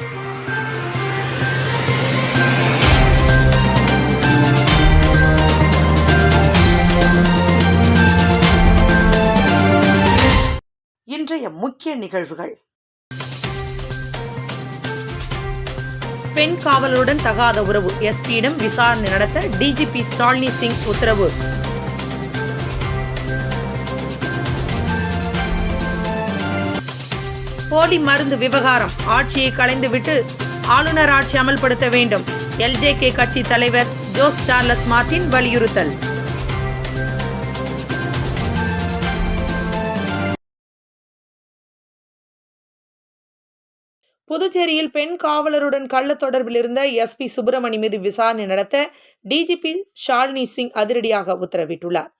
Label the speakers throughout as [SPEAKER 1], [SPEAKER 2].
[SPEAKER 1] இன்றைய முக்கிய நிகழ்வுகள். பெண் காவலருடன் தகாத உறவு. எஸ்பியிடம் விசாரணை நடத்த டிஜிபி ஷாலினி சிங் உத்தரவு. போலி மருந்து விவகாரம். ஆட்சியை கலைந்துவிட்டு ஆளுநர் ஆட்சி அமல்படுத்த வேண்டும். எல்ஜேகே கட்சி தலைவர் ஜோஸ் சார்லஸ் மார்டின் வலியுறுத்தல். புதுச்சேரியில் பெண் காவலருடன் கள்ள தொடர்பில் இருந்த எஸ்பி சுப்பிரமணி மீது விசாரணை நடத்த டிஜிபி ஷாலினி சிங் அதிரடியாக உத்தரவிட்டுள்ளார்.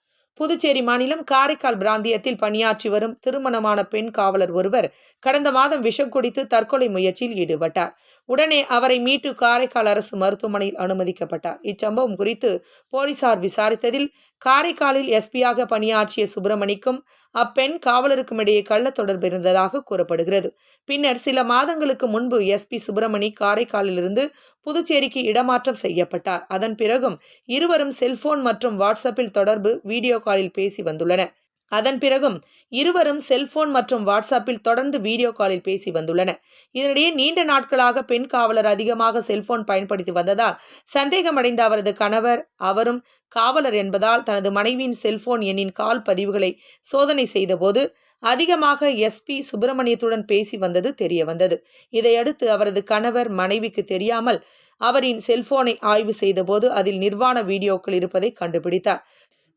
[SPEAKER 1] புதுச்சேரி மாநிலம் காரைக்கால் பிராந்தியத்தில் பணியாற்றி வரும் திருமணமான பெண் காவலர் ஒருவர் கடந்த மாதம் விஷம் குடித்து தற்கொலை முயற்சியில் ஈடுபட்டார். உடனே அவரை மீட்டு காரைக்கால் அரசு மருத்துவமனையில் அனுமதிக்கப்பட்டார். இச்சம்பவம் குறித்து போலீசார் விசாரித்ததில் காரைக்காலில் எஸ்பியாக பணியாற்றிய சுப்பிரமணிக்கும் அப்பெண் காவலருக்கும் இடையே கள்ள தொடர்பு இருந்ததாக கூறப்படுகிறது. பின்னர் சில மாதங்களுக்கு முன்பு எஸ்பி சுப்பிரமணி காரைக்காலிலிருந்து புதுச்சேரிக்கு இடமாற்றம் செய்யப்பட்டார். அதன் பிறகும் இருவரும் செல்போன் மற்றும் வாட்ஸ்அப்பில் தொடர்பு வீடியோ காலில் பேசி வந்துள்ளனர். அதன் பிறகும் இருவரும் செல்போன் மற்றும் வாட்ஸ்அப்பில் தொடர்ந்து வீடியோ காலில் பேசி வந்துள்ளனர். இதனிடையே நீண்ட நாட்களாக பெண் காவலர் அதிகமாக செல்போன் பயன்படுத்தி வந்ததால் சந்தேகமடைந்த அவரது கணவர் அவரும் காவலர் என்பதால் தனது மனைவியின் செல்போன் எண்ணின் கால் பதிவுகளை சோதனை செய்தபோது அதிகமாக எஸ்பி சுப்பிரமணியத்துடன் பேசி வந்தது தெரிய வந்தது இதையடுத்து அவரது கணவர் மனைவிக்கு தெரியாமல் அவரின் செல்போனை ஆய்வு செய்தபோது அதில் நிர்வாண வீடியோக்கள் இருப்பதை கண்டுபிடித்தார்.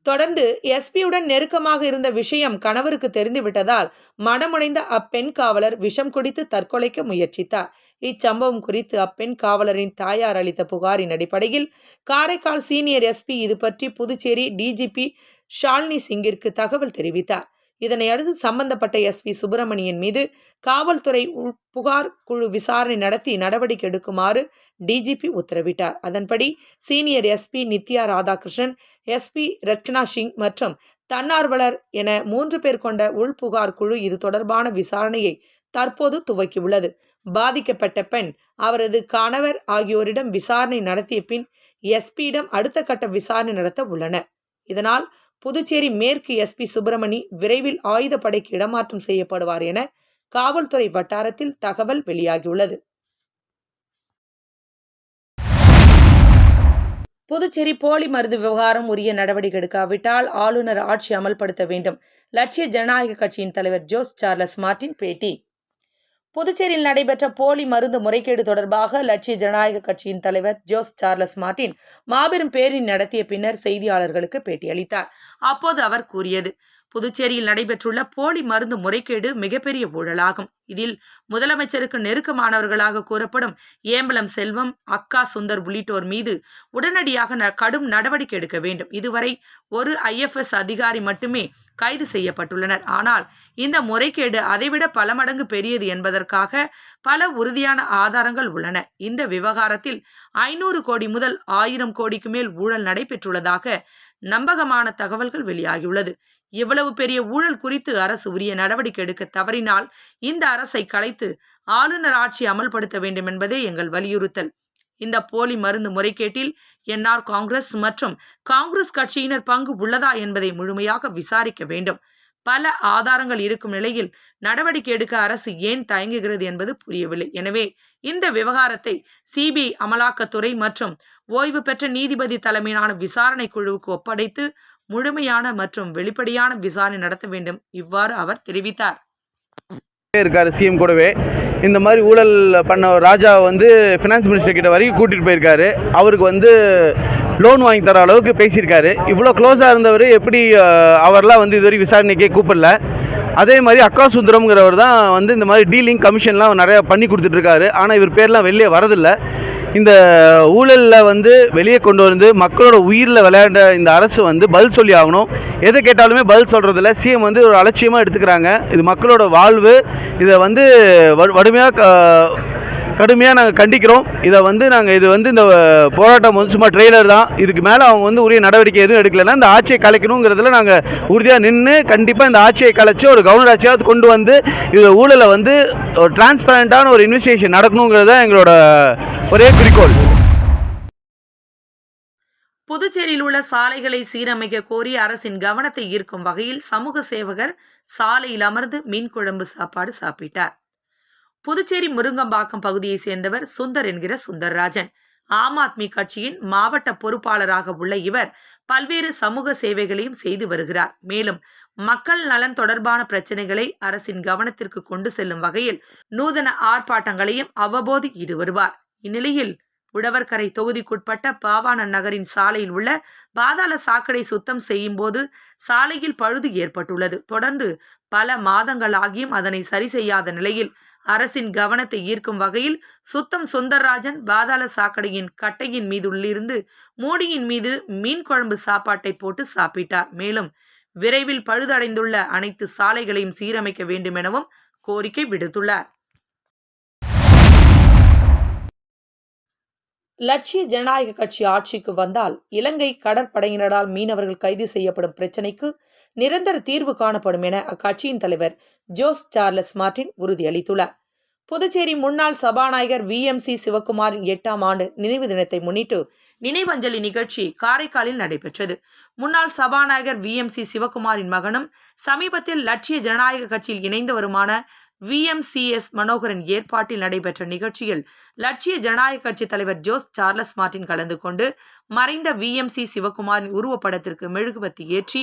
[SPEAKER 1] தொடர்ந்து எஸ்பியுடன் நெருக்கமாக இருந்த விஷயம் கணவருக்கு தெரிந்துவிட்டதால் மனமுடைந்த அப்பெண் காவலர் விஷம் குடித்து தற்கொலைக்க முயற்சித்தார். இச்சம்பவம் குறித்து அப்பெண் காவலரின் தாயார் அளித்த புகாரின் அடிப்படையில் காரைக்கால் சீனியர் எஸ்பி இது பற்றி புதுச்சேரி டிஜிபி ஷால்னி சிங்கிற்கு தகவல் தெரிவித்தார். இதனை அடுத்து சம்பந்தப்பட்ட எஸ்பி சுப்பிரமணியன் மீது காவல்துறை உள் புகார் குழு விசாரணை நடத்தி நடவடிக்கை எடுக்குமாறு டிஜிபி உத்தரவிட்டார். அதன்படி senior SP Nithya Radhakrishnan SP Rachana Singh மற்றும் தன்னார்வலர் என மூன்று பேர் கொண்ட உள்புகார் குழு இது தொடர்பான விசாரணையை தற்போது துவக்கியுள்ளது. பாதிக்கப்பட்ட பெண் அவரது கணவர் ஆகியோரிடம் விசாரணை நடத்திய பின் எஸ்பியிடம் அடுத்த கட்ட விசாரணை நடத்த உள்ளனர். இதனால் புதுச்சேரி மேற்கு எஸ்பி சுப்பிரமணி விரைவில் ஆயுதப்படைக்கு இடமாற்றம் செய்யப்படுவார் என காவல்துறை வட்டாரத்தில் தகவல் வெளியாகியுள்ளது. புதுச்சேரி போலி மருந்து விவகாரம் உரிய நடவடிக்கை எடுக்காவிட்டால் ஆளுநர் ஆட்சி அமல்படுத்த வேண்டும். லட்சிய ஜனநாயக கட்சியின் தலைவர் ஜோஸ் சார்லஸ் மார்டின் பேட்டி. புதுச்சேரியில் நடைபெற்ற போலி மருந்து முறைகேடு தொடர்பாக லட்சிய ஜனநாயக கட்சியின் தலைவர் ஜோஸ் சார்லஸ் மார்டின் மாபெரும் பேரணி நடத்திய பின்னர் செய்தியாளர்களுக்கு பேட்டியளித்தார். அப்போது அவர் கூறியது புதுச்சேரியில் நடைபெற்றுள்ள போலி மருந்து முறைகேடு மிகப்பெரிய ஊழலாகும். இதில் முதலமைச்சருக்கு நெருக்கமானவர்களாக கூறப்படும் ஏம்பலம் செல்வம் அக்கா சுந்தர் உள்ளிட்டோர் மீது உடனடியாக கடும் நடவடிக்கை எடுக்க வேண்டும். இதுவரை ஒரு ஐஎஃப்எஸ் அதிகாரி மட்டுமே கைது செய்யப்பட்டுள்ளனர். ஆனால் இந்த முறைகேடு அதைவிட பல மடங்கு பெரியது என்பதற்காக பல உறுதியான ஆதாரங்கள் உள்ளன. இந்த விவகாரத்தில் ஐநூறு கோடி முதல் ஆயிரம் கோடிக்கு மேல் ஊழல் நடைபெற்றுள்ளதாக நம்பகமான தகவல்கள் வெளியாகியுள்ளது. இவ்வளவு பெரிய ஊழல் குறித்து அரசு உரிய நடவடிக்கை எடுக்க தவறினால் இந்த அரசை கலைத்து ஆளுநர் ஆட்சி அமல்படுத்த வேண்டும் என்பதே எங்கள் வலியுறுத்தல். இந்த போலி மருந்து முறைகேட்டில் என்ஆர் காங்கிரஸ் மற்றும் காங்கிரஸ் கட்சியினர் பங்கு உள்ளதா என்பதை முழுமையாக விசாரிக்க வேண்டும். பல ஆதாரங்கள் இருக்கும் நிலையில் நடவடிக்கை எடுக்க அரசு ஏன் தயங்குகிறது என்பது புரியவில்லை. எனவே இந்த விவகாரத்தை சிபிஐ அமலாக்கத்துறை மற்றும் ஓய்வு பெற்ற நீதிபதி தலைமையிலான விசாரணை குழுவுக்கு ஒப்படைத்து முழுமையான மற்றும் வெளிப்படையான விசாரணை நடத்த வேண்டும். இவ்வாறு அவர் தெரிவித்தார்.
[SPEAKER 2] இருக்கார் சிஎம் கூடவே. இந்த மாதிரி ஊழல் பண்ண ராஜா வந்து ஃபினான்ஸ் மினிஸ்டர் கிட்ட வரைக்கும் கூட்டிகிட்டு போயிருக்காரு. அவருக்கு வந்து லோன் வாங்கி தர அளவுக்கு பேசியிருக்காரு. இவ்வளோ க்ளோஸாக இருந்தவர் எப்படி அவர்லாம் வந்து இது வரைக்கும் விசாரணைக்கே கூப்பிடல. அதே மாதிரி அக்கா சுந்தரம்ங்கிறவர் தான் வந்து இந்த மாதிரி டீலிங் கமிஷன்லாம் நிறையா பண்ணி கொடுத்துட்ருக்காரு ஆனால் இவர் பேர்லாம் வெளியே வரதில்லை. இந்த ஊழலில் வந்து வெளியே கொண்டு வந்து மக்களோட உயிரில் விளையாண்ட இந்த அரசு வந்து பதில் சொல்லி ஆகணும். எது கேட்டாலுமே பதில் சொல்கிறதில்ல சிஎம் வந்து ஒரு அலட்சியமாக எடுத்துக்கிறாங்க. இது மக்களோட வாழ்வு. இதை வந்து வ வடுமையாக க- கடுமையாக நாங்கள் கண்டிக்கிறோம். இதை வந்து நாங்கள் இது வந்து இந்த போராட்டம் வந்து சும்மா ட்ரெய்லர் தான். இதுக்கு மேலே அவங்க வந்து உரிய நடவடிக்கை எதுவும் எடுக்கலைன்னா இந்த ஆட்சியை கலைக்கணுங்கிறதுல நாங்கள் உறுதியாக நின்று கண்டிப்பாக இந்த ஆட்சியை கலைச்சி ஒரு கவர்னர் ஆட்சியாவது கொண்டு வந்து இது ஊழலை வந்து ஒரு டிரான்ஸ்பரண்ட்டான ஒரு இன்வெஸ்டிகேஷன் நடக்கணுங்கிறது தான் எங்களோட ஒரே குறிக்கோள்.
[SPEAKER 1] புதுச்சேரியில் உள்ள சாலைகளை சீரமைக்க கோரி அரசின் கவனத்தை ஈர்க்கும் வகையில் சமூக சேவகர் சாலையில் அமர்ந்து மீன் குழம்பு சாப்பாடு சாப்பிட்டார். புதுச்சேரி முருங்கம்பாக்கம் பகுதியைச் சேர்ந்தவர் சுந்தர் என்கிற சுந்தர்ராஜன். ஆம் ஆத்மி கட்சியின் மாவட்ட பொறுப்பாளராக உள்ள இவர் பல்வேறு சமூக சேவைகளையும் செய்து வருகிறார். மேலும் மக்கள் நலன் தொடர்பான பிரச்சனைகளை அரசின் கவனத்திற்கு கொண்டு செல்லும் வகையில் நூதன ஆர்ப்பாட்டங்களையும் அவ்வப்போது ஈடு வருவார் இந்நிலையில் உழவர்கரை தொகுதிக்குட்பட்ட பாவாணன் நகரின் சாலையில் உள்ள பாதாள சாக்கடை சுத்தம் செய்யும் போது சாலையில் பழுது ஏற்பட்டுள்ளது. தொடர்ந்து பல மாதங்களாகியும் அதனை சரி செய்யாத நிலையில் அரசின் கவனத்தை ஈர்க்கும் வகையில் சுத்தம் சுந்தர்ராஜன் பாதாள சாக்கடையின் கட்டையின் மீதுள்ளிருந்து மூடியின் மீது மீன் குழம்பு சாப்பாட்டை போட்டு சாப்பிட்டார். மேலும் விரைவில் பழுதடைந்துள்ள அனைத்து சாலைகளையும் சீரமைக்க வேண்டும் எனவும் கோரிக்கை விடுத்துள்ளார். லட்சிய ஜனநாயக கட்சி ஆட்சிக்கு வந்தால் இலங்கை கடற்படையினரால் மீனவர்கள் கைது செய்யப்படும் பிரச்சினைக்கு நிரந்தர தீர்வு காணப்படும் என அக்கட்சியின் தலைவர் ஜோஸ் சார்லஸ் மார்டின் உறுதியளித்துள்ளார். புதுச்சேரி முன்னாள் சபாநாயகர் வி. எம். சி. சிவகுமாரின் எட்டாம் ஆண்டு நினைவு தினத்தை முன்னிட்டு நினைவஞ்சலி நிகழ்ச்சி காரைக்காலில் நடைபெற்றது. முன்னாள் சபாநாயகர் வி. எம். சி. சிவகுமாரின் மகனும் சமீபத்தில் லட்சிய ஜனநாயக கட்சியில் இணைந்தவருமான விஎம்சிஎஸ் மனோகரன் ஏற்பாட்டில் நடைபெற்ற நிகழ்ச்சியில் லட்சிய ஜனநாயக கட்சி தலைவர் ஜோஸ் சார்லஸ் மார்டின் கலந்து கொண்டு மறைந்த விஎம்சி சிவகுமாரின் உருவப்படத்திற்கு மெழுகுவத்தி ஏற்றி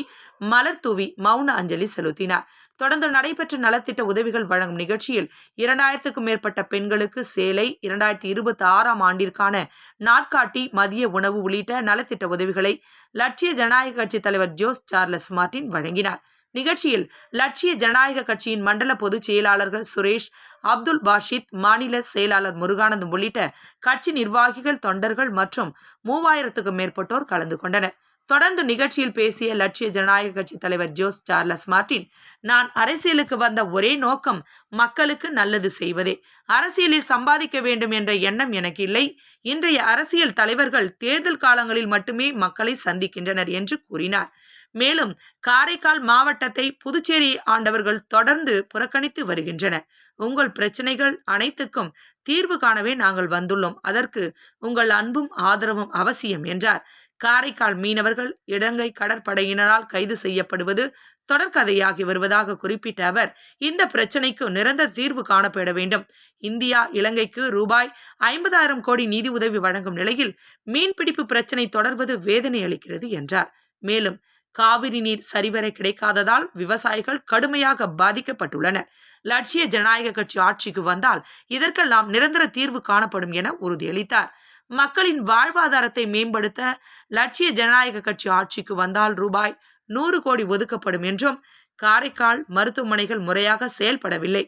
[SPEAKER 1] மலர் தூவி மௌன அஞ்சலி செலுத்தினார். தொடர்ந்து நடைபெற்ற நலத்திட்ட உதவிகள் வழங்கும் நிகழ்ச்சியில் இரண்டாயிரத்துக்கும் மேற்பட்ட பெண்களுக்கு சேலை இரண்டாயிரத்தி இருபத்தி ஆறாம் ஆண்டிற்கான நாட்காட்டி மதிய உணவு உள்ளிட்ட நலத்திட்ட உதவிகளை லட்சிய ஜனநாயக கட்சி தலைவர் ஜோஸ் சார்லஸ் மார்டின் வழங்கினார். நிகழ்ச்சியில் லட்சிய ஜனநாயக கட்சியின் மண்டல பொதுச் செயலாளர்கள் சுரேஷ் அப்துல் பாஷித் மாநில செயலாளர் முருகானந்தம் உள்ளிட்ட கட்சி நிர்வாகிகள் தொண்டர்கள் மற்றும் மூவாயிரத்துக்கும் மேற்பட்டோர் கலந்து கொண்டனர். தொடர்ந்து நிகழ்ச்சியில் பேசிய லட்சிய ஜனநாயக கட்சி தலைவர் ஜோஸ் சார்லஸ் மார்டின் நான் அரசியலுக்கு வந்த ஒரே நோக்கம் மக்களுக்கு நல்லது செய்வதே. அரசியலில் சம்பாதிக்க வேண்டும் என்ற எண்ணம் எனக்கு இல்லை. இன்றைய அரசியல் தலைவர்கள் தேர்தல் காலங்களில் மட்டுமே மக்களை சந்திக்கின்றனர் என்று கூறினார். மேலும் காரைக்கால் மாவட்டத்தை புதுச்சேரி ஆண்டவர்கள் தொடர்ந்து புறக்கணித்து வருகின்றனர். உங்கள் பிரச்சனைகள் அனைத்துக்கும் தீர்வு காணவே நாங்கள் வந்துள்ளோம். அதற்கு உங்கள் அன்பும் ஆதரவும் அவசியம் என்றார். காரைக்கால் மீனவர்கள் இலங்கை கடற்படையினரால் கைது செய்யப்படுவது தொடர்கதையாகி வருவதாக குறிப்பிட்ட அவர் இந்த பிரச்சனைக்கு நிரந்தர தீர்வு காணப்பட வேண்டும். இந்தியா இலங்கைக்கு ரூபாய் ஐம்பதாயிரம் கோடி நிதி உதவி வழங்கும் நிலையில் மீன்பிடிப்பு பிரச்சனை தொடர்வது வேதனை அளிக்கிறது என்றார். மேலும் காவிரி நீர் சரிவர கிடைக்காததால் விவசாயிகள் கடுமையாக பாதிக்கப்பட்டுள்ளனர் லட்சிய ஜனநாயக கட்சி ஆட்சிக்கு வந்தால் இதற்கெல்லாம் நிரந்தர தீர்வு காணப்படும் என உறுதியளித்தார். மக்களின் வாழ்வாதாரத்தை மேம்படுத்த லட்சிய ஜனநாயக கட்சி ஆட்சிக்கு வந்தால் ரூபாய் நூறு கோடி ஒதுக்கப்படும் என்றும் காரைக்கால் மருத்துவமனைகள் முறையாக செயல்படவில்லை.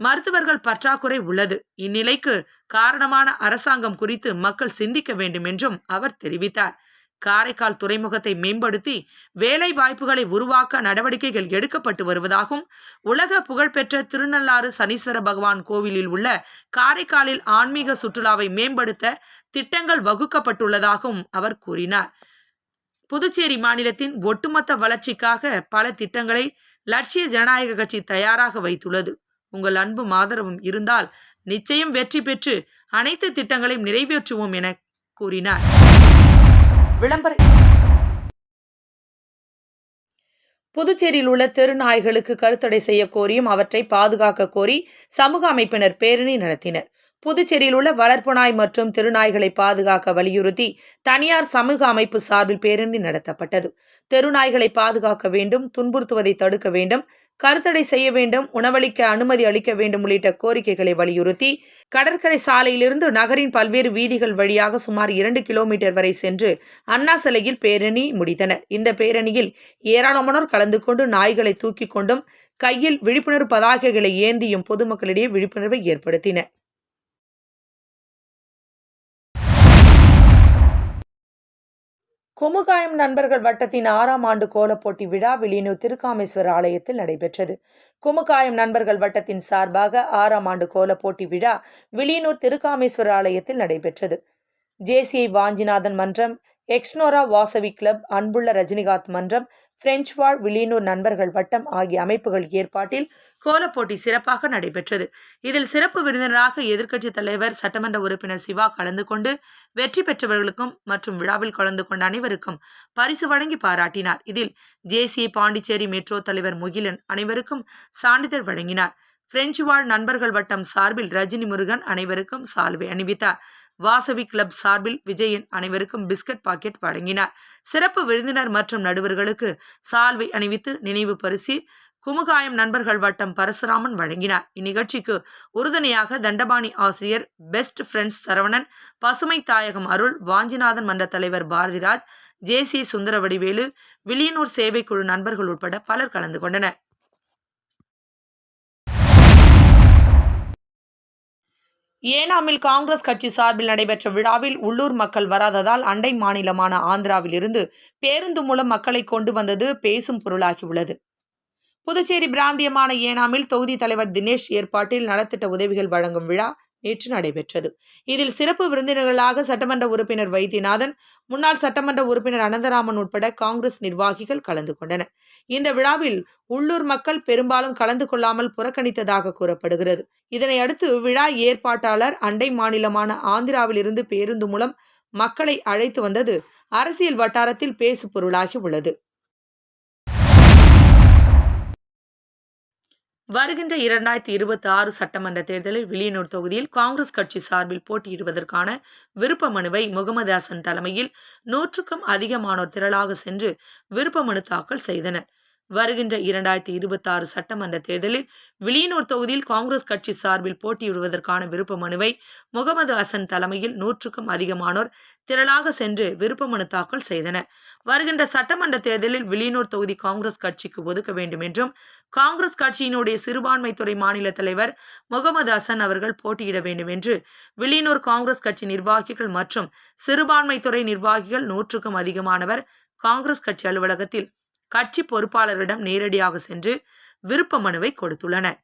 [SPEAKER 1] மருத்துவர்கள் பற்றாக்குறை உள்ளது. இந்நிலைக்கு காரணமான அரசாங்கம் குறித்து மக்கள் சிந்திக்க வேண்டும் என்றும் அவர் தெரிவித்தார். காரைக்கால் துறைமுகத்தை மேம்படுத்தி வேலை வாய்ப்புகளை உருவாக்க நடவடிக்கைகள் எடுக்கப்பட்டு வருவதாகவும் உலக புகழ்பெற்ற திருநள்ளாறு சனீஸ்வர பகவான் கோவிலில் உள்ள காரைக்காலில் ஆன்மீக சுற்றுலாவை மேம்படுத்த திட்டங்கள் வகுக்கப்பட்டுள்ளதாகவும் அவர் கூறினார். புதுச்சேரி மாநிலத்தின் ஒட்டுமொத்த வளர்ச்சிக்காக பல திட்டங்களை லட்சிய ஜனநாயக கட்சி தயாராக வைத்துள்ளது. உங்கள் அன்பும் ஆதரவும் இருந்தால் நிச்சயம் வெற்றி பெற்று அனைத்து திட்டங்களையும் நிறைவேற்றுவோம் என கூறினார். விளம்பர புதுச்சேரியில் உள்ள தெருநாய்களுக்கு கருத்தடை செய்ய கோரியும் அவற்றை பாதுகாக்க கோரி சமூக அமைப்பினர் பேரணி நடத்தினர். புதுச்சேரியில் உள்ள வளர்ப்பு நாய் மற்றும் திருநாய்களை பாதுகாக்க வலியுறுத்தி தனியார் சமூக அமைப்பு சார்பில் பேரணி நடத்தப்பட்டது. தெருநாய்களை பாதுகாக்க வேண்டும் துன்புறுத்துவதை தடுக்க வேண்டும் கருத்தடை செய்ய வேண்டும் உணவளிக்க அனுமதி அளிக்க வேண்டும் உள்ளிட்ட கோரிக்கைகளை வலியுறுத்தி கடற்கரை சாலையிலிருந்து நகரின் பல்வேறு வீதிகள் வழியாக சுமார் இரண்டு கிலோமீட்டர் வரை சென்று அண்ணா சிலையில் பேரணி முடித்தனர். இந்த பேரணியில் ஏராளமானோர் கலந்து கொண்டு நாய்களை தூக்கி கொண்டும் கையில் விழிப்புணர்வு பதாகைகளை ஏந்தியும் பொதுமக்களிடையே விழிப்புணர்வை ஏற்படுத்தினர். குமுகாயம் நண்பர்கள் வட்டத்தின் ஆறாம் ஆண்டு கோலப்போட்டி விழா வில்லியனூர் திருக்காமேஸ்வர ஆலயத்தில் நடைபெற்றது. குமுகாயம் நண்பர்கள் வட்டத்தின் சார்பாக ஆறாம் ஆண்டு கோலப்போட்டி விழா வில்லியனூர் திருக்காமேஸ்வர ஆலயத்தில் நடைபெற்றது. ஜேசிஐ வாஞ்சிநாதன் மன்றம் எக்ஸ்னோரா வாசவி கிளப் அன்புள்ள ரஜினிகாந்த் மன்றம் பிரெஞ்சு வாழ் வில்லியனூர் நண்பர்கள் வட்டம் ஆகிய அமைப்புகள் ஏற்பாட்டில் கோலப்போட்டி சிறப்பாக நடைபெற்றது. இதில் சிறப்பு விருந்தினராக எதிர்க்கட்சித் தலைவர் சட்டமன்ற உறுப்பினர் சிவா கலந்து கொண்டு வெற்றி பெற்றவர்களுக்கும் மற்றும் விழாவில் கலந்து கொண்ட அனைவருக்கும் பரிசு வழங்கி பாராட்டினார். இதில் ஜேசிஐ பாண்டிச்சேரி மெட்ரோ தலைவர் முகிலன் அனைவருக்கும் சான்றிதழ் வழங்கினார். பிரெஞ்சு வாழ் நண்பர்கள் வட்டம் சார்பில் ரஜினி முருகன் அனைவருக்கும் சால்வை அணிவித்தார். வாசவி கிளப் சார்பில் விஜயன் அனைவருக்கும் பிஸ்கட் பாக்கெட் வழங்கினார். சிறப்பு விருந்தினர் மற்றும் நடுவர்களுக்கு சால்வை அணிவித்து நினைவு பரிசு குமுகாயம் நண்பர்கள் வட்டம் பரசுராமன் வழங்கினார். இந்நிகழ்ச்சிக்கு உறுதுணையாக தண்டபாணி ஆசிரியர் பெஸ்ட் ஃப்ரெண்ட்ஸ் சரவணன் பசுமை தாயகம் அருள் வாஞ்சிநாதன் மன்ற தலைவர் பாரதிராஜ் ஜேசி சுந்தரவடிவேலு வில்லியனூர் சேவைக்குழு நண்பர்கள் உட்பட பலர் கலந்து கொண்டனர். ஏனாமில் காங்கிரஸ் கட்சி சார்பில் நடைபெற்ற விழாவில் உள்ளூர் மக்கள் வராததால் அண்டை மாநிலமான ஆந்திராவிலிருந்து பேருந்து மூலம் மக்களை கொண்டு வந்தது பேசும் பொருளாகியுள்ளது. புதுச்சேரி பிராந்தியமான ஏனாமில் தொகுதி தலைவர் தினேஷ் ஏற்பாட்டில் நலத்திட்ட உதவிகள் வழங்கும் விழா நேற்று நடைபெற்றது. இதில் சிறப்பு விருந்தினர்களாக சட்டமன்ற உறுப்பினர் வைத்தியநாதன் முன்னாள் சட்டமன்ற உறுப்பினர் அனந்தராமன் உட்பட காங்கிரஸ் நிர்வாகிகள் கலந்து கொண்டனர். இந்த விழாவில் உள்ளூர் மக்கள் பெரும்பாலும் கலந்து கொள்ளாமல் புறக்கணித்ததாக கூறப்படுகிறது. இதனை அடுத்து விழா ஏற்பாட்டாளர் அண்டை மாநிலமான ஆந்திராவிலிருந்து பேருந்து மூலம் மக்களை அழைத்து வந்தது அரசியல் வட்டாரத்தில் பேசு பொருளாகி உள்ளது. வருகின்ற இரண்டாயிரத்தி இருபத்தி ஆறு சட்டமன்ற தேர்தலில் வில்லியனூர் தொகுதியில் காங்கிரஸ் கட்சி சார்பில் போட்டியிடுவதற்கான விருப்ப மனுவை முகமது ஹசன் தலைமையில் நூற்றுக்கும் அதிகமானோர் திரளாக சென்று விருப்ப மனு தாக்கல் செய்தனர். வருகின்ற இரண்டாயிரத்தி இருபத்தி ஆறு சட்டமன்ற தேர்தலில் விளியனூர் தொகுதியில் காங்கிரஸ் கட்சி சார்பில் போட்டியிடுவதற்கான விருப்ப மனுவை முகமது ஹசன் தலைமையில் நூற்றுக்கும் அதிகமானோர் திரளாக சென்று விருப்ப மனு தாக்கல் செய்தனர். வருகின்ற சட்டமன்ற தேர்தலில் விளியனூர் தொகுதி காங்கிரஸ் கட்சிக்கு ஒதுக்க வேண்டும் என்றும் காங்கிரஸ் கட்சியினுடைய சிறுபான்மைத்துறை மாநில தலைவர் முகமது ஹசன் அவர்கள் போட்டியிட வேண்டும் என்று விளியனூர் காங்கிரஸ் கட்சி நிர்வாகிகள் மற்றும் சிறுபான்மைத்துறை நிர்வாகிகள் நூற்றுக்கும் அதிகமானவர் காங்கிரஸ் கட்சி அலுவலகத்தில் கட்சி பொறுப்பாளரிடம் நேரடியாக சென்று விருப்ப மனுவை கொடுத்துள்ளனர்.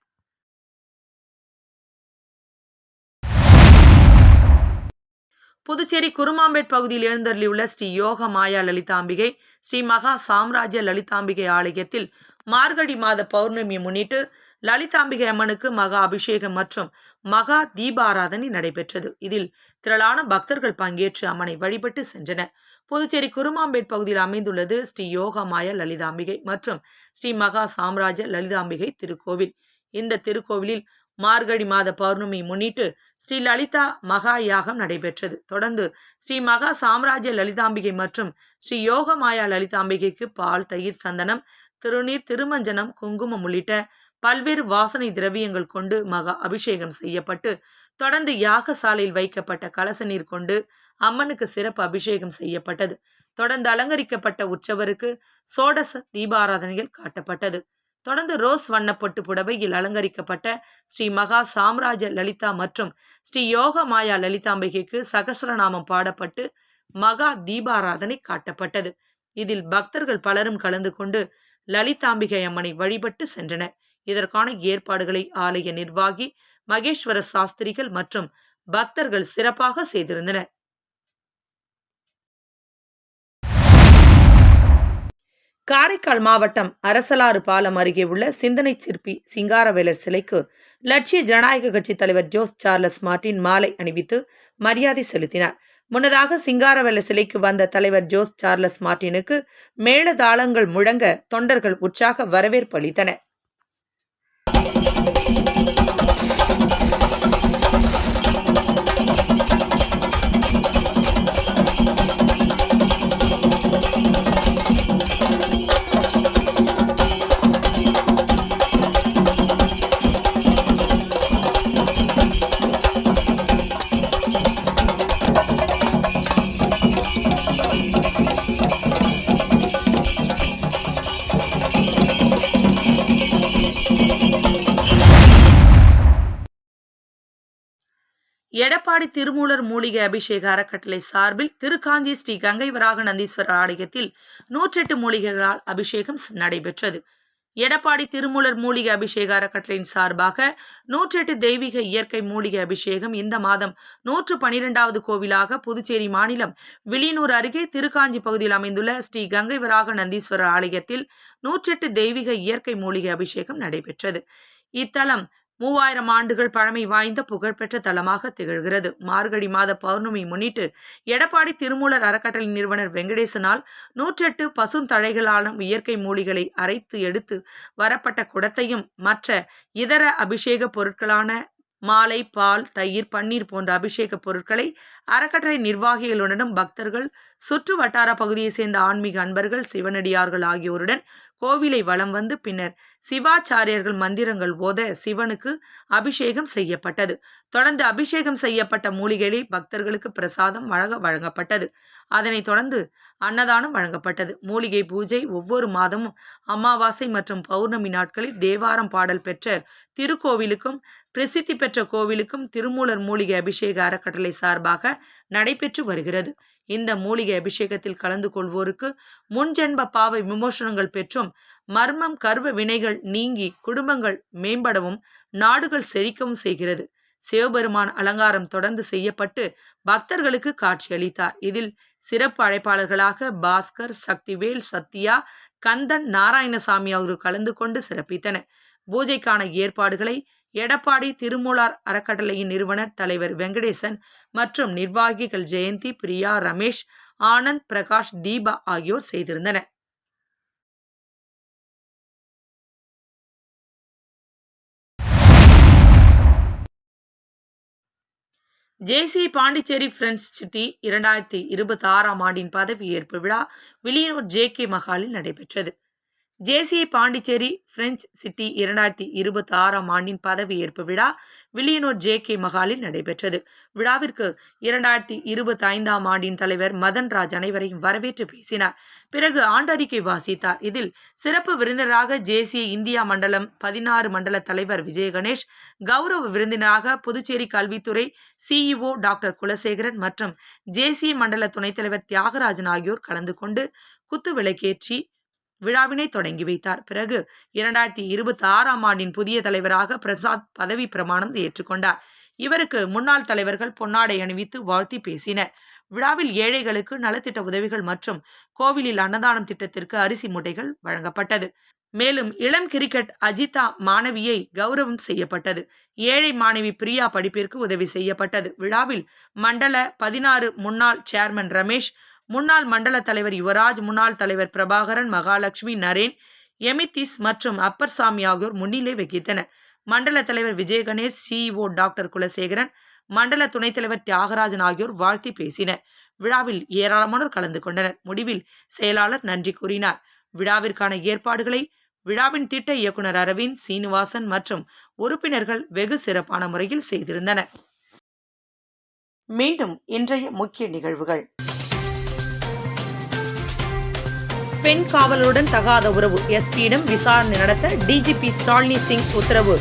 [SPEAKER 1] புதுச்சேரி குருமாம்பேட் பகுதியில் எழுந்தருளியுள்ள ஸ்ரீ யோக மாயா லலிதாம்பிகை ஸ்ரீ மகா சாம்ராஜ்ய லலிதாம்பிகை ஆலயத்தில் மார்கழி மாத பௌர்ணமியை முன்னிட்டு லலிதாம்பிகை அம்மனுக்கு மகா அபிஷேகம் மற்றும் மகா தீபாராதனை நடைபெற்றது. இதில் திரளான பக்தர்கள் பங்கேற்று அம்மனை வழிபட்டு சென்றனர். புதுச்சேரி குருமாம்பேட் பகுதியில் அமைந்துள்ளது ஸ்ரீ யோகமாய லலிதாம்பிகை மற்றும் ஸ்ரீ மகா சாம்ராஜ்ய லலிதாம்பிகை திருக்கோவில். இந்த திருக்கோவிலில் மார்கழி மாத பௌர்ணமி முன்னிட்டு ஸ்ரீ லலிதா மகா யாகம் நடைபெற்றது. தொடர்ந்து ஸ்ரீ மகா சாம்ராஜ்ய லலிதாம்பிகை மற்றும் ஸ்ரீ யோக மாயா லலிதாம்பிகைக்கு பால் தயிர் சந்தனம் திருநீர் திருமஞ்சனம் குங்குமம் உள்ளிட்ட பல்வேறு வாசனை திரவியங்கள் கொண்டு மகா அபிஷேகம் செய்யப்பட்டு தொடர்ந்து யாகசாலையில் வைக்கப்பட்ட கலச நீர் கொண்டு அம்மனுக்கு சிறப்பு அபிஷேகம் செய்யப்பட்டது. தொடர்ந்து அலங்கரிக்கப்பட்ட உற்சவருக்கு சோடச தீபாராதனைகள் காட்டப்பட்டது. தொடர்ந்து ரோஸ் வண்ணப்பட்டு புடவையில் அலங்கரிக்கப்பட்ட ஸ்ரீ மகா சாம்ராஜ்ய லலிதா மற்றும் ஸ்ரீ யோக மாயா லலிதாம்பிகைக்கு சகசரநாமம் பாடப்பட்டு மகா தீபாராதனை காட்டப்பட்டது. இதில் பக்தர்கள் பலரும் கலந்து கொண்டு லலிதாம்பிகை அம்மனை வழிபட்டு சென்றனர். இதற்கான ஏற்பாடுகளை ஆலய நிர்வாகி மகேஸ்வர சாஸ்திரிகள் மற்றும் பக்தர்கள் சிறப்பாக செய்திருந்தனர். காரைக்கால் மாவட்டம் அரசலாறு பாலம் அருகே உள்ள சிந்தனை சிற்பி சிங்காரவேலர் சிலைக்கு லட்சிய ஜனநாயக கட்சி தலைவர் ஜோஸ் சார்லஸ் மார்டின் மாலை அணிவித்து மரியாதை செலுத்தினார். முன்னதாக சிங்காரவேலர் சிலைக்கு வந்த தலைவர் ஜோஸ் சார்லஸ் மார்டினுக்கு மேளதாளங்கள் முழங்க தொண்டர்கள் உற்சாக வரவேற்பு அளித்தனர். எடப்பாடி திருமூலர் மூலிகை அபிஷேக அறக்கட்டளை சார்பில் திருக்காஞ்சி ஸ்ரீ கங்கை வராக நந்தீஸ்வரர் ஆலயத்தில் நூற்றெட்டு மூலிகைகளால் அபிஷேகம் நடைபெற்றது. எடப்பாடி திருமூலர் மூலிகை அபிஷேக அறக்கட்டளையின் சார்பாக நூற்றெட்டு தெய்வீக இயற்கை மூலிகை அபிஷேகம் இந்த மாதம் நூற்று பனிரெண்டாவது கோவிலாக புதுச்சேரி மாநிலம் விளியனூர் அருகே திருக்காஞ்சி பகுதியில் அமைந்துள்ள ஸ்ரீ கங்கை வராக நந்தீஸ்வரர் ஆலயத்தில் நூற்றெட்டு தெய்வீக இயற்கை மூலிகை அபிஷேகம் நடைபெற்றது. இத்தலம் மூவாயிரம் ஆண்டுகள் பழமை வாய்ந்த புகழ்பெற்ற தலமாக திகழ்கிறது. மார்கழி மாத பௌர்ணமி முன்னிட்டு எடப்பாடி திருமூலர் அறக்கட்டளை நிறுவனர் வெங்கடேசனால் நூற்றெட்டு பசுந்தழைகளான இயற்கை மூலிகளை அரைத்து எடுத்து வரப்பட்ட குடத்தையும் மற்ற இதர அபிஷேக பொருட்களான மாலை பால் தயிர் பன்னீர் போன்ற அபிஷேக பொருட்களை அறக்கட்டளை நிர்வாகிகளுடனும் பக்தர்கள் சுற்று வட்டார பகுதியை சேர்ந்த ஆன்மீக அன்பர்கள் சிவனடியார்கள் ஆகியோருடன் கோவிலை வலம் வந்து பின்னர் சிவாச்சாரியர்கள் மந்திரங்கள் ஓத சிவனுக்கு அபிஷேகம் செய்யப்பட்டது. தொடர்ந்து அபிஷேகம் செய்யப்பட்ட மூலிகைகளை பக்தர்களுக்கு பிரசாதம் வழங்க வழங்கப்பட்டது. அதனைத் தொடர்ந்து அன்னதானம் வழங்கப்பட்டது. மூலிகை பூஜை ஒவ்வொரு மாதமும் அமாவாசை மற்றும் பௌர்ணமி நாட்களில் தேவாரம் பாடல் பெற்ற திருக்கோவிலுக்கும் பிரசித்தி பெற்ற கோவிலுக்கும் திருமூலர் மூலிகை அபிஷேக அறக்கட்டளை சார்பாக நடைபெற்று வருகிறது. இந்த மூலிகை அபிஷேகத்தில் கலந்து கொள்வோருக்கு முன்ஜென்ப பாவை விமோசனங்கள் பெற்றும் மர்மம் கர்வ வினைகள் நீங்கி குடும்பங்கள் மேம்படவும் நாடுகள் செழிக்கவும் செய்கிறது. சிவபெருமான் அலங்காரம் தொடர்ந்து செய்யப்பட்டு பக்தர்களுக்கு காட்சியளித்தார். இதில் சிறப்பு அழைப்பாளர்களாக பாஸ்கர் சக்திவேல் சத்யா கந்தன் நாராயணசாமி அவர்கள் கலந்து கொண்டு சிறப்பித்தனர். பூஜைக்கான ஏற்பாடுகளை எடப்பாடி திருமூலார் அறக்கட்டளையின் நிறுவனர் தலைவர் வெங்கடேசன் மற்றும் நிர்வாகிகள் ஜெயந்தி பிரியா ரமேஷ் ஆனந்த் பிரகாஷ் தீபா ஆகியோர் செய்திருந்தனர். ஜேசி பாண்டிச்சேரி பிரெஞ்ச் சிட்டி இரண்டாயிரத்தி இருபத்தி ஆறாம் ஆண்டின் பதவியேற்பு விழா வில்லியனூர் ஜே கே மஹாலில் நடைபெற்றது. ஜேசிஐ பாண்டிச்சேரி பிரெஞ்ச் சிட்டி இரண்டாயிரத்தி இருபத்தி ஆறாம் ஆண்டின் பதவியேற்பு விழா வில்லியனூர் ஜே கே மகாலில் நடைபெற்றது. விழாவிற்கு இரண்டாயிரத்தி இருபத்தி ஐந்தாம் ஆண்டின் தலைவர் மதன்ராஜ் அனைவரையும் வரவேற்று பேசினார். பிறகு ஆண்டறிக்கை வாசித்தார். இதில் சிறப்பு விருந்தினராக ஜேசிஐ இந்தியா மண்டலம் பதினாறு மண்டல தலைவர் விஜய கணேஷ் கௌரவ விருந்தினராக புதுச்சேரி கல்வித்துறை சிஇஓ டாக்டர் குலசேகரன் மற்றும் ஜேசிஐ மண்டல துணைத் தலைவர் தியாகராஜன் ஆகியோர் கலந்து கொண்டு குத்து விளக்கேற்றி விழாவினை தொடங்கி வைத்தார். பிறகு இரண்டாயிரத்தி இருபத்தி ஆறாம் ஆண்டின் புதிய தலைவராக பிரசாத் பதவி பிரமாணம் ஏற்றுக்கொண்டார். இவருக்கு முன்னாள் தலைவர்கள் பொன்னாடை அணிவித்து வாழ்த்தி பேசினர். விழாவில் ஏழைகளுக்கு நலத்திட்ட உதவிகள் மற்றும் கோவிலில் அன்னதானம் திட்டத்திற்கு அரிசி மூட்டைகள் வழங்கப்பட்டது. மேலும் இளம் கிரிக்கெட் அஜிதா மாணவியை கௌரவம் செய்யப்பட்டது. ஏழை மாணவி பிரியா படிப்பிற்கு உதவி செய்யப்பட்டது. விழாவில் மண்டல பதினாறு முன்னாள் சேர்மன் ரமேஷ் முன்னாள் மண்டல தலைவர் யுவராஜ் முன்னாள் தலைவர் பிரபாகரன் மகாலட்சுமி நரேன் எமித்திஸ் மற்றும் அப்பர் சாமி ஆகியோர் முன்னிலை வகித்தனர். மண்டல தலைவர் விஜயகணேஷ் சிஇஓ டாக்டர் குலசேகரன் மண்டல துணைத் தலைவர் தியாகராஜன் ஆகியோர் வாழ்த்தி பேசினர். விழாவில் ஏராளமானோர் கலந்து கொண்டனர். முடிவில் செயலாளர் நன்றி கூறினார். விழாவிற்கான ஏற்பாடுகளை விழாவின் திட்ட இயக்குனர் அரவிந்த் சீனிவாசன் மற்றும் உறுப்பினர்கள் வெகு சிறப்பான முறையில் செய்திருந்தனர். மீண்டும் இன்றைய முக்கிய நிகழ்வுகள். பெண் காவலருடன் தகாத உறவு. எஸ்பியிடம் விசாரணை நடத்த டிஜிபி ஷாலினி சிங் உத்தரவு.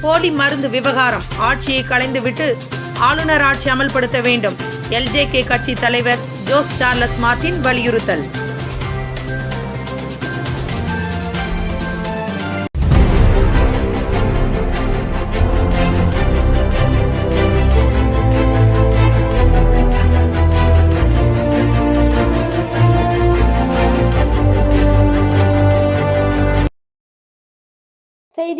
[SPEAKER 1] போலி மருந்து விவகாரம். ஆட்சியை கலைந்துவிட்டு ஆளுநர் ஆட்சி அமல்படுத்த வேண்டும். எல்ஜேகே கட்சி தலைவர் ஜோஸ் சார்லஸ் மார்டின் வலியுறுத்தல்.